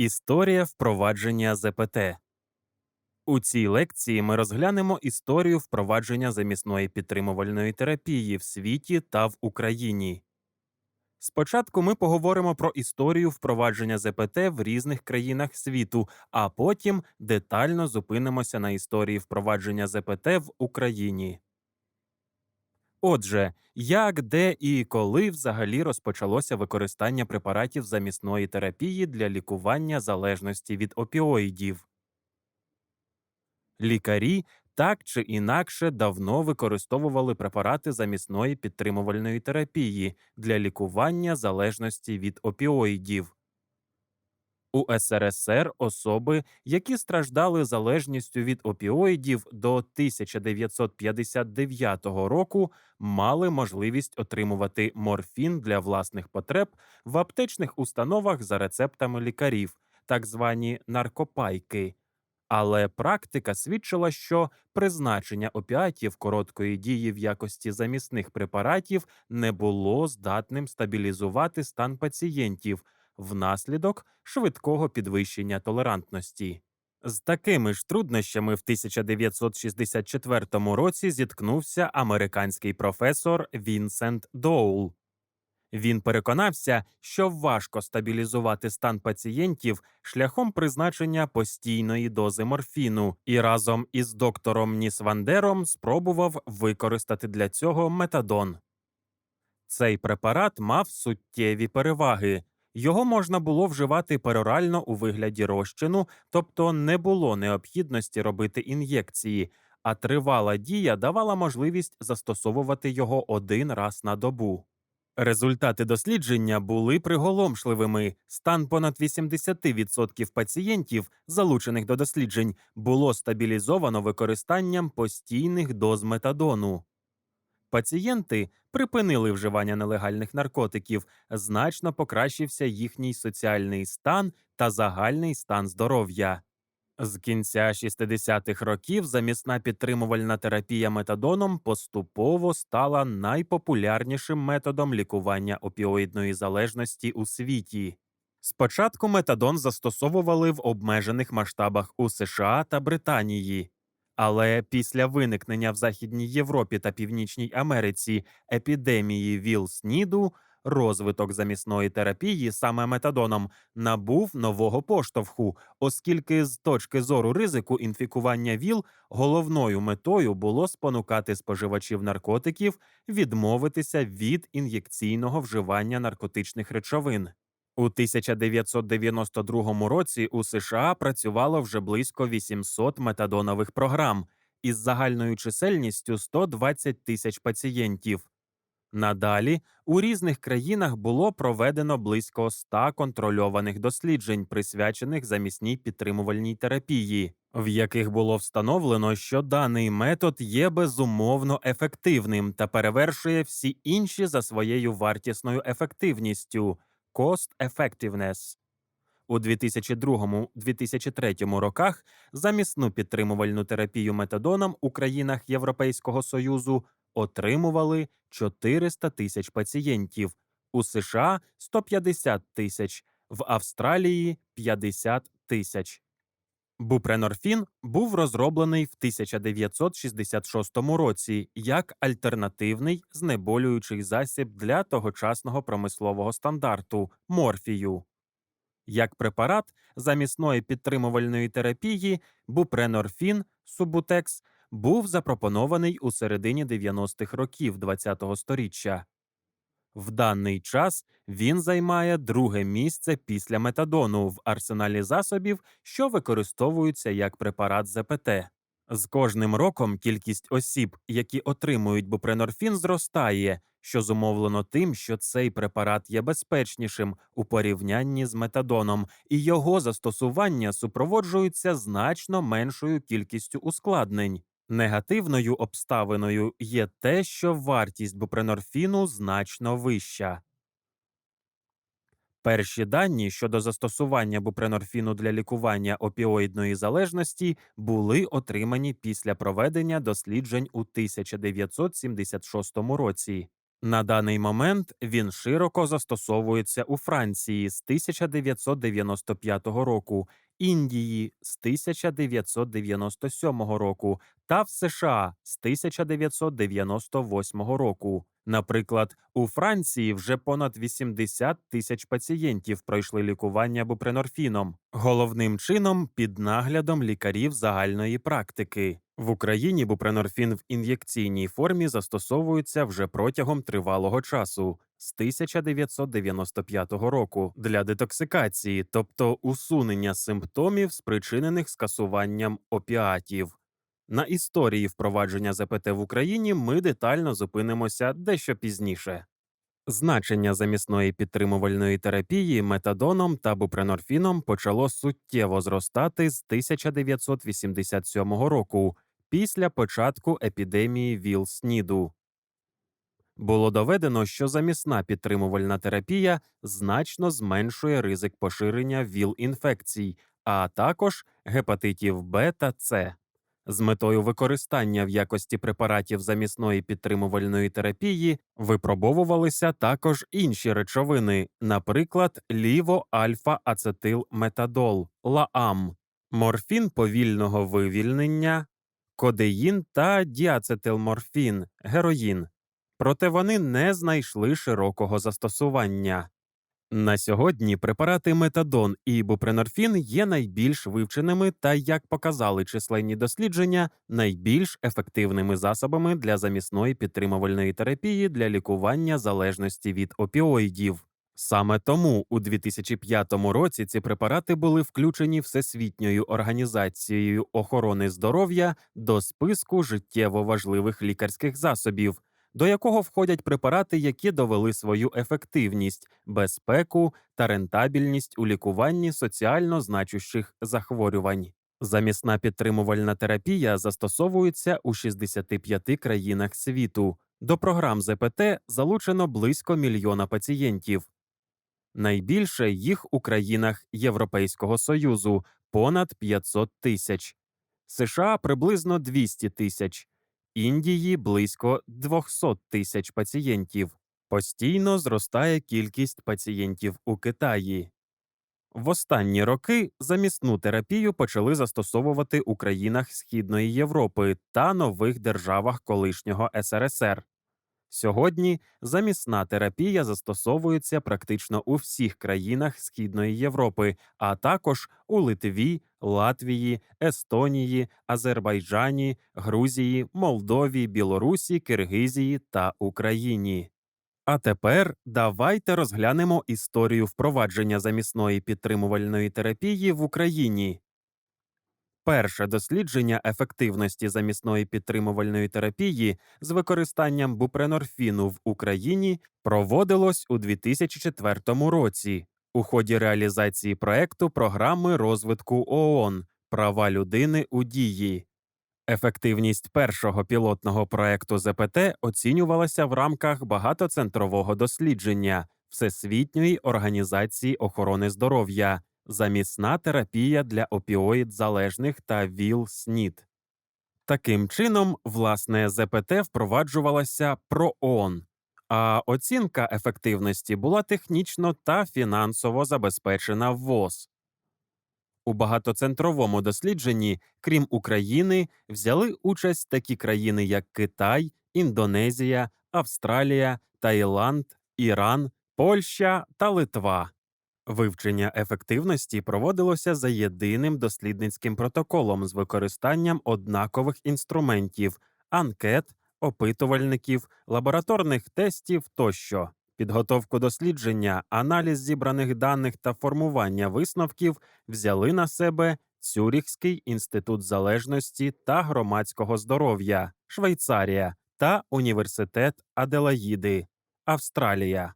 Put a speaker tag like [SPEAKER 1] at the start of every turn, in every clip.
[SPEAKER 1] Історія впровадження ЗПТ. У цій лекції ми розглянемо історію впровадження замісної підтримувальної терапії в світі та в Україні. Спочатку ми поговоримо про історію впровадження ЗПТ в різних країнах світу, а потім детально зупинимося на історії впровадження ЗПТ в Україні. Отже, як, де і коли взагалі розпочалося використання препаратів замісної терапії для лікування залежності від опіоїдів? Лікарі так чи інакше давно використовували препарати замісної підтримувальної терапії для лікування залежності від опіоїдів. У СРСР особи, які страждали залежністю від опіоїдів до 1959 року, мали можливість отримувати морфін для власних потреб в аптечних установах за рецептами лікарів, так звані наркопайки. Але практика свідчила, що призначення опіатів короткої дії в якості замісних препаратів не було здатним стабілізувати стан пацієнтів внаслідок швидкого підвищення толерантності. З такими ж труднощами в 1964 році зіткнувся американський професор Вінсент Доул. Він переконався, що важко стабілізувати стан пацієнтів шляхом призначення постійної дози морфіну, і разом із доктором Нісвандером спробував використати для цього метадон. Цей препарат мав суттєві переваги. Його можна було вживати перорально у вигляді розчину, тобто не було необхідності робити ін'єкції, а тривала дія давала можливість застосовувати його один раз на добу. Результати дослідження були приголомшливими. Стан понад 80% пацієнтів, залучених до досліджень, було стабілізовано використанням постійних доз метадону. Пацієнти припинили вживання нелегальних наркотиків, значно покращився їхній соціальний стан та загальний стан здоров'я. З кінця 60-х років замісна підтримувальна терапія метадоном поступово стала найпопулярнішим методом лікування опіоїдної залежності у світі. Спочатку метадон застосовували в обмежених масштабах у США та Британії, але після виникнення в Західній Європі та Північній Америці епідемії ВІЛ-СНІДу розвиток замісної терапії саме метадоном набув нового поштовху, оскільки з точки зору ризику інфікування ВІЛ головною метою було спонукати споживачів наркотиків відмовитися від ін'єкційного вживання наркотичних речовин. У 1992 році у США працювало вже близько 800 метадонових програм із загальною чисельністю 120 тисяч пацієнтів. Надалі у різних країнах було проведено близько 100 контрольованих досліджень, присвячених замісній підтримувальній терапії, в яких було встановлено, що даний метод є безумовно ефективним та перевершує всі інші за своєю вартісною ефективністю cost effectiveness. У 2002-2003 роках замісну підтримувальну терапію метадоном у країнах Європейського Союзу отримували 400 тисяч пацієнтів, у США 150 тисяч, в Австралії 50 тисяч. Бупренорфін був розроблений в 1966 році як альтернативний знеболюючий засіб для тогочасного промислового стандарту морфію. Як препарат замісної підтримувальної терапії бупренорфін субутекс був запропонований у середині 90-х років ХХ століття. В даний час він займає друге місце після метадону в арсеналі засобів, що використовуються як препарат ЗПТ. З кожним роком кількість осіб, які отримують бупренорфін, зростає, що зумовлено тим, що цей препарат є безпечнішим у порівнянні з метадоном, і його застосування супроводжується значно меншою кількістю ускладнень. Негативною обставиною є те, що вартість бупренорфіну значно вища. Перші дані щодо застосування бупренорфіну для лікування опіоїдної залежності були отримані після проведення досліджень у 1976 році. На даний момент він широко застосовується у Франції з 1995 року, Індії з 1997 року та в США з 1998 року. Наприклад, у Франції вже понад 80 тисяч пацієнтів пройшли лікування бупренорфіном, головним чином під наглядом лікарів загальної практики. В Україні бупренорфін в ін'єкційній формі застосовується вже протягом тривалого часу з 1995 року для детоксикації, тобто усунення симптомів, спричинених скасуванням опіатів. На історії впровадження ЗПТ в Україні ми детально зупинимося дещо пізніше. Значення замісної підтримувальної терапії метадоном та бупренорфіном почало суттєво зростати з 1987 року після початку епідемії ВІЛ-СНІДу. Було доведено, що замісна підтримувальна терапія значно зменшує ризик поширення ВІЛ-інфекцій, а також гепатитів Б та С. З метою використання в якості препаратів замісної підтримувальної терапії випробовувалися також інші речовини, наприклад, ліво-альфа-ацетилметадол ЛААМ, морфін повільного вивільнення, кодеїн та діацетилморфін героїн. Проте вони не знайшли широкого застосування. На сьогодні препарати метадон і бупренорфін є найбільш вивченими та, як показали численні дослідження, найбільш ефективними засобами для замісної підтримувальної терапії для лікування залежності від опіоїдів. Саме тому у 2005 році ці препарати були включені Всесвітньою організацією охорони здоров'я до списку життєво важливих лікарських засобів до якого входять препарати, які довели свою ефективність, безпеку та рентабельність у лікуванні соціально значущих захворювань. Замісна підтримувальна терапія застосовується у 65 країнах світу. До програм ЗПТ залучено близько мільйона пацієнтів. Найбільше їх у країнах Європейського Союзу понад 500 тисяч, США приблизно 200 тисяч, Індії близько 200 тисяч пацієнтів. Постійно зростає кількість пацієнтів у Китаї. В останні роки замісну терапію почали застосовувати у країнах Східної Європи та нових державах колишнього СРСР. Сьогодні замісна терапія застосовується практично у всіх країнах Східної Європи, а також у Литві, Латвії, Естонії, Азербайджані, Грузії, Молдові, Білорусі, Киргизії та Україні. А тепер давайте розглянемо історію впровадження замісної підтримувальної терапії в Україні. Перше дослідження ефективності замісної підтримувальної терапії з використанням бупренорфіну в Україні проводилось у 2004 році у ході реалізації проекту програми розвитку ООН Права людини у дії. Ефективність першого пілотного проекту ЗПТ оцінювалася в рамках багатоцентрового дослідження Всесвітньої організації охорони здоров'я замісна терапія для опіоїд залежних та ВІЛ-СНІД. Таким чином, власне, ЗПТ впроваджувалася ПРООН, а оцінка ефективності була технічно та фінансово забезпечена ВОЗ. У багатоцентровому дослідженні, крім України, взяли участь такі країни, як Китай, Індонезія, Австралія, Таїланд, Іран, Польща та Литва. Вивчення ефективності проводилося за єдиним дослідницьким протоколом з використанням однакових інструментів, анкет, опитувальників, лабораторних тестів тощо. Підготовку дослідження, аналіз зібраних даних та формування висновків взяли на себе Цюріхський інститут залежності та громадського здоров'я, Швейцарія та Університет Аделаїди, Австралія.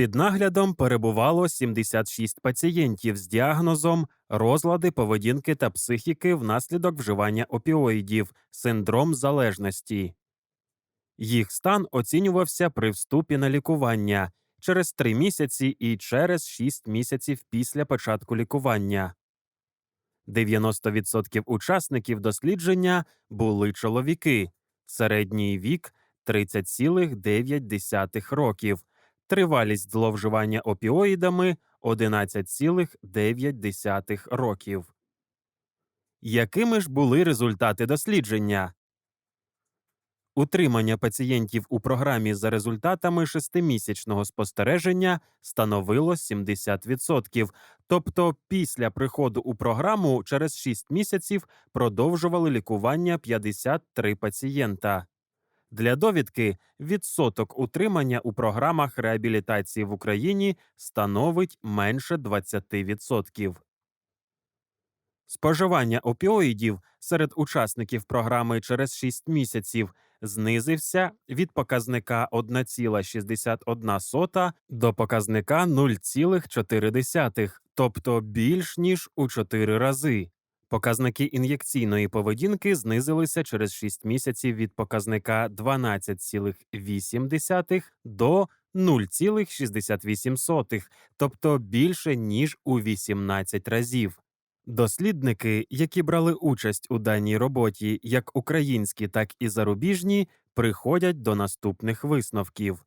[SPEAKER 1] Під наглядом перебувало 76 пацієнтів з діагнозом розлади поведінки та психіки внаслідок вживання опіоїдів, синдром залежності. Їх стан оцінювався при вступі на лікування через 3 місяці і через 6 місяців після початку лікування. 90% учасників дослідження були чоловіки, середній вік 30,9 років, тривалість зловживання опіоїдами 11,9 років. Якими ж були результати дослідження? Утримання пацієнтів у програмі за результатами шестимісячного спостереження становило 70%, тобто після приходу у програму через 6 місяців продовжували лікування 53 пацієнта. Для довідки відсоток утримання у програмах реабілітації в Україні становить менше 20%. Споживання опіоїдів серед учасників програми через 6 місяців знизився від показника 1,61 до показника 0,4, тобто більш ніж у 4 рази. Показники ін'єкційної поведінки знизилися через 6 місяців від показника 12,8 до 0,68, тобто більше ніж у 18 разів. Дослідники, які брали участь у даній роботі, як українські, так і зарубіжні, приходять до наступних висновків.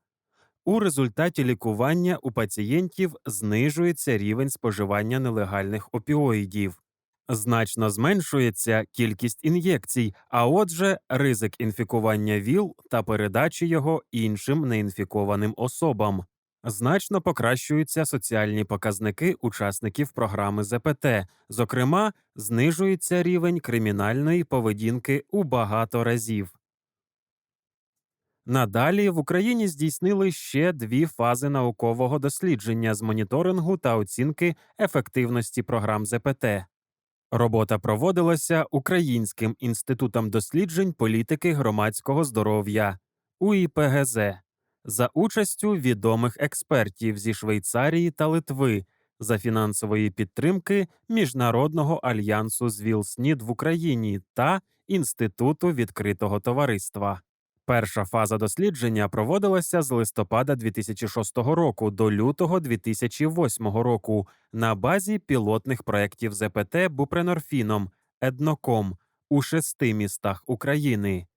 [SPEAKER 1] У результаті лікування у пацієнтів знижується рівень споживання нелегальних опіоїдів. Значно зменшується кількість ін'єкцій, а отже, ризик інфікування ВІЛ та передачі його іншим неінфікованим особам. Значно покращуються соціальні показники учасників програми ЗПТ, зокрема, знижується рівень кримінальної поведінки у багато разів. Надалі в Україні здійснили ще дві фази наукового дослідження з моніторингу та оцінки ефективності програм ЗПТ. Робота проводилася Українським інститутом досліджень політики громадського здоров'я УІПГЗ за участю відомих експертів зі Швейцарії та Литви за фінансової підтримки Міжнародного альянсу з ВІЛ-СНІД в Україні та Інституту відкритого товариства. Перша фаза дослідження проводилася з листопада 2006 року до лютого 2008 року на базі пілотних проєктів ЗПТ бупренорфіном Едноком у шести містах України.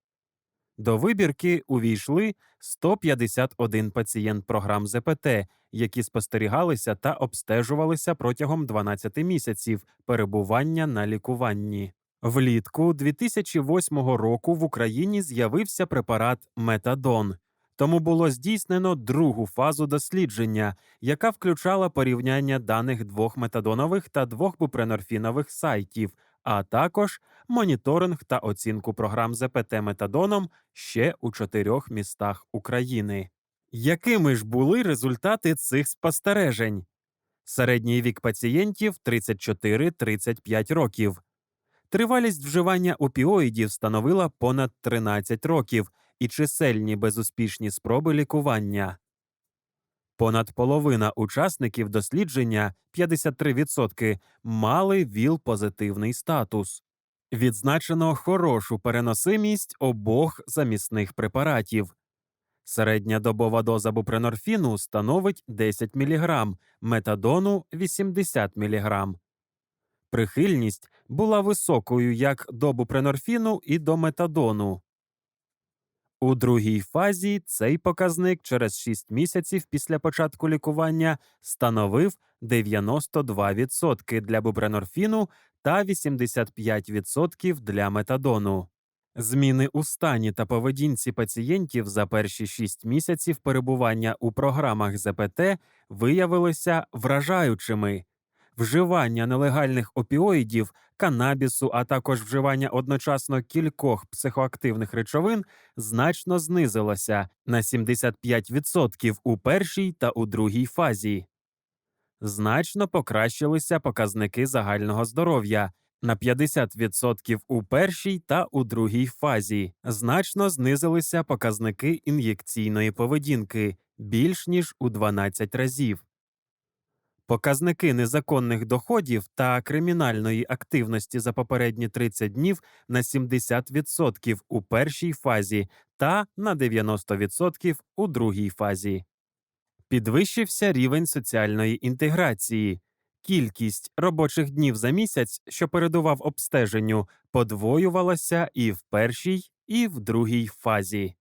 [SPEAKER 1] До вибірки увійшли 151 пацієнт програм ЗПТ, які спостерігалися та обстежувалися протягом 12 місяців перебування на лікуванні. Влітку 2008 року в Україні з'явився препарат Метадон. Тому було здійснено другу фазу дослідження, яка включала порівняння даних двох метадонових та двох бупренорфінових сайтів, а також моніторинг та оцінку програм ЗПТ метадоном ще у чотирьох містах України. Якими ж були результати цих спостережень? Середній вік пацієнтів 34-35 років. Тривалість вживання опіоїдів становила понад 13 років і чисельні безуспішні спроби лікування. Понад половина учасників дослідження 53% мали ВІЛ-позитивний статус. Відзначено хорошу переносимість обох замісних препаратів. Середня добова доза бупренорфіну становить 10 мг, метадону 80 мг. Прихильність була високою як до бупренорфіну і до метадону. У другій фазі цей показник через 6 місяців після початку лікування становив 92% для бупренорфіну та 85% для метадону. Зміни у стані та поведінці пацієнтів за перші 6 місяців перебування у програмах ЗПТ виявилися вражаючими. Вживання нелегальних опіоїдів, канабісу, а також вживання одночасно кількох психоактивних речовин значно знизилося на 75% у першій та у другій фазі. Значно покращилися показники загального здоров'я на 50% у першій та у другій фазі. Значно знизилися показники ін'єкційної поведінки більш ніж у 12 разів. Показники незаконних доходів та кримінальної активності за попередні 30 днів на 70% у першій фазі та на 90% у другій фазі. Підвищився рівень соціальної інтеграції. Кількість робочих днів за місяць, що передував обстеженню, подвоювалася і в першій, і в другій фазі.